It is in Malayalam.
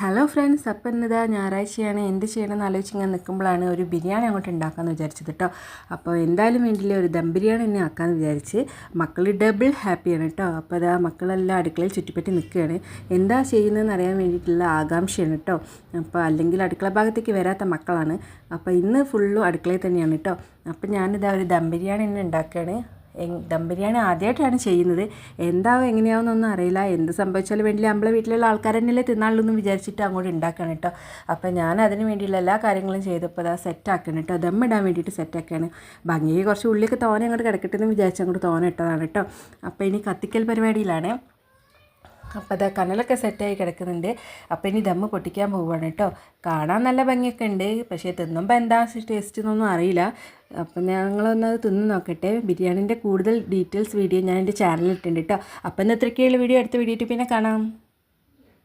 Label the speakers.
Speaker 1: ഹലോ ഫ്രണ്ട്സ് അപ്പം ഇന്നിതാ ഞായറാഴ്ചയാണ്. എന്ത് ചെയ്യണമെന്ന് ആലോചിച്ച് ഇങ്ങനെ നിൽക്കുമ്പോഴാണ് ഒരു ബിരിയാണി അങ്ങോട്ട് ഉണ്ടാക്കാമെന്ന് വിചാരിച്ചത് കേട്ടോ അപ്പോൾ എന്തായാലും വേണ്ടിയില്ല ഒരു ദം ബിരിയാണി തന്നെ ആക്കാമെന്ന് വിചാരിച്ച് മക്കൾ ഡബിൾ ഹാപ്പിയാണ് കേട്ടോ അപ്പോൾ അതാ മക്കളെല്ലാം അടുക്കളയിൽ ചുറ്റിപ്പറ്റി നിൽക്കുകയാണ്. എന്താ ചെയ്യുന്നതെന്ന് അറിയാൻ വേണ്ടിയിട്ടുള്ള ആകാംക്ഷയാണ് കേട്ടോ അപ്പോൾ അല്ലെങ്കിൽ അടുക്കള ഭാഗത്തേക്ക് വരാത്ത മക്കളാണ്. അപ്പോൾ ഇന്ന് ഫുള്ളും അടുക്കളയിൽ തന്നെയാണ് കേട്ടോ അപ്പോൾ ഞാനിതാ ഒരു ദം ബിരിയാണി തന്നെ ഉണ്ടാക്കുകയാണ്. ദം ബിരിയാണി ആദ്യമായിട്ടാണ് ചെയ്യുന്നത്. എന്താവും എങ്ങനെയാവുന്നൊന്നും അറിയില്ല. എന്ത് സംഭവിച്ചാലും വേണ്ടി നമ്മളെ വീട്ടിലുള്ള ആൾക്കാർ തന്നെയല്ലേ തിന്നാളുള്ളൂ എന്ന് വിചാരിച്ചിട്ട് അങ്ങോട്ട് ഉണ്ടാക്കണം കേട്ടോ അപ്പോൾ ഞാൻ അതിന് വേണ്ടിയുള്ള എല്ലാ കാര്യങ്ങളും ചെയ്തപ്പോൾ അതാ സെറ്റാക്കണം കേട്ടോ ദം ഇടാൻ വേണ്ടിയിട്ട് സെറ്റ് ആക്കാണ്. ഭംഗി കുറച്ച് ഉള്ളിലേക്ക് തോനെ അങ്ങോട്ട് കിടക്കട്ടെ എന്ന് വിചാരിച്ച് അങ്ങോട്ട് തോനെ ഇട്ടതാണ് കേട്ടോ അപ്പോൾ ഇനി കത്തിക്കൽ പരിപാടിയിലാണ്. അപ്പോൾ അതാ കനലൊക്കെ സെറ്റായി കിടക്കുന്നുണ്ട്. അപ്പോൾ ഇനി ദമ്മ് പൊട്ടിക്കാൻ പോവുകയാണ് കേട്ടോ. കാണാൻ നല്ല ഭംഗിയൊക്കെ ഉണ്ട്. പക്ഷേ തിന്നുമ്പോൾ എന്താ ടേസ്റ്റ് എന്നൊന്നും അറിയില്ല. അപ്പം ഞങ്ങളൊന്ന് തിന്ന് നോക്കട്ടെ. ബിരിയാണിന്റെ കൂടുതൽ ഡീറ്റെയിൽസ് വീഡിയോ ഞാൻ എന്റെ ചാനലിൽ ഇട്ടുണ്ട് കേട്ടോ. അപ്പം ഇന്ന് ഇത്രയ്ക്കുള്ള വീഡിയോ അടുത്ത വീഡിയോ പിന്നെ കാണാം.